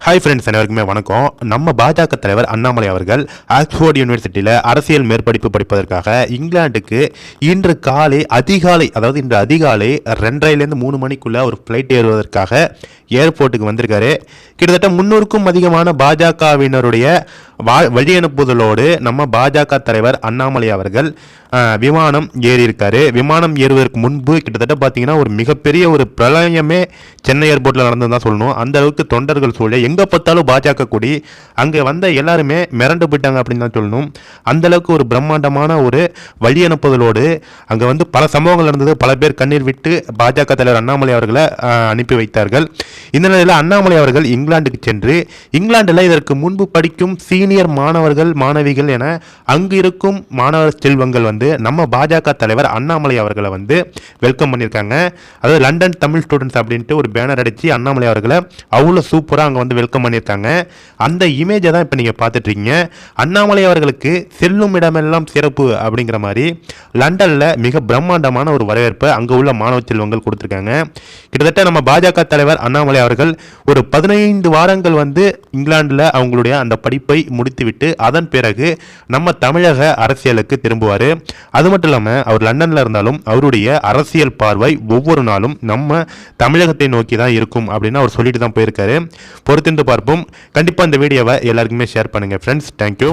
Hi friends அனைவருக்குமே வணக்கம். நம்ம பாஜக தலைவர் அண்ணாமலை அவர்கள் ஆக்ஸ்போர்ட் யூனிவர்சிட்டியில் அரசியல் மேற்படிப்பு படிப்பதற்காக இங்கிலாந்துக்கு இன்று காலை அதிகாலை அதாவது இன்று அதிகாலை ரெண்டரைலேருந்து மூணு மணிக்குள்ளே ஒரு ஃப்ளைட் ஏறுவதற்காக ஏர்போர்ட்டுக்கு வந்திருக்காரு. கிட்டத்தட்ட முன்னூறுக்கும் அதிகமான பாஜகவினருடைய வழி அனுப்புதலோடு நம்ம பாஜக தலைவர் அண்ணாமலை அவர்கள் விமானம் ஏறியிருக்காரு. விமானம் ஏறுவதற்கு முன்பு கிட்டத்தட்ட பார்த்தீங்கன்னா ஒரு மிகப்பெரிய ஒரு பிரளயமே சென்னை ஏர்போர்ட்டில் நடந்து தான் சொல்லணும். அந்த அளவுக்கு தொண்டர்கள் சூழல் எங்கே பார்த்தாலும் பாஜக கூடி அங்கே வந்த எல்லாருமே மிரண்டு போயிட்டாங்க அப்படின்னு தான் சொல்லணும். அந்த அளவுக்கு ஒரு பிரம்மாண்டமான ஒரு வழி அனுப்புதலோடு அங்கே வந்து பல சம்பவங்கள் நடந்தது. பல பேர் கண்ணீர் விட்டு பாஜக தலைவர் அண்ணாமலை அவர்களை அனுப்பி வைத்தார்கள். இந்த நிலையில் அண்ணாமலை அவர்கள் இங்கிலாந்துக்கு சென்று இங்கிலாந்தில் இதற்கு முன்பு படிக்கும் சீனியர் மாணவர்கள் மாணவிகள் என அங்கு இருக்கும் மாணவர் செல்வங்கள் வந்து நம்ம பாஜக தலைவர் அண்ணாமலை அவர்களை வந்து வெல்கம் பண்ணியிருக்காங்க. அதாவது லண்டன் தமிழ் ஸ்டூடெண்ட்ஸ் அப்படின்ட்டு ஒரு பேனர் அடித்து அண்ணாமலை அவர்களை அவ்வளோ சூப்பராக அங்கே வந்து வெல்கம் பண்ணியிருக்காங்க. அந்த இமேஜை தான் இப்போ நீங்கள் பார்த்துட்ருக்கீங்க அண்ணாமலை அவர்களுக்கு செல்லும் இடமெல்லாம் சிறப்பு அப்படிங்கிற மாதிரி லண்டனில் மிக பிரம்மாண்டமான ஒரு வரவேற்பை அங்கே உள்ள மாணவ செல்வங்கள் கொடுத்துருக்காங்க. கிட்டத்தட்ட நம்ம பாஜக தலைவர் அண்ணாமலை அவர்கள் ஒரு பதினைந்து வாரங்கள் வந்து இங்கிலாந்தில் அவங்களுடைய அந்த படிப்பை முடித்துவிட்டு அதன் பிறகு நம்ம தமிழக அரசியலுக்கு திரும்புவார். அது மட்டும் இல்லாமல் அவர் லண்டனில் இருந்தாலும் அவருடைய அரசியல் பார்வை ஒவ்வொரு நாளும் நம்ம தமிழகத்தை நோக்கி தான் இருக்கும் அப்படின்னு அவர் சொல்லிட்டு தான் போயிருக்காரு. பொறுத்திருந்து பார்ப்போம். கண்டிப்பாக இந்த வீடியோவை எல்லாருக்குமே ஷேர் பண்ணுங்கள் ஃப்ரெண்ட்ஸ் தேங்க்யூ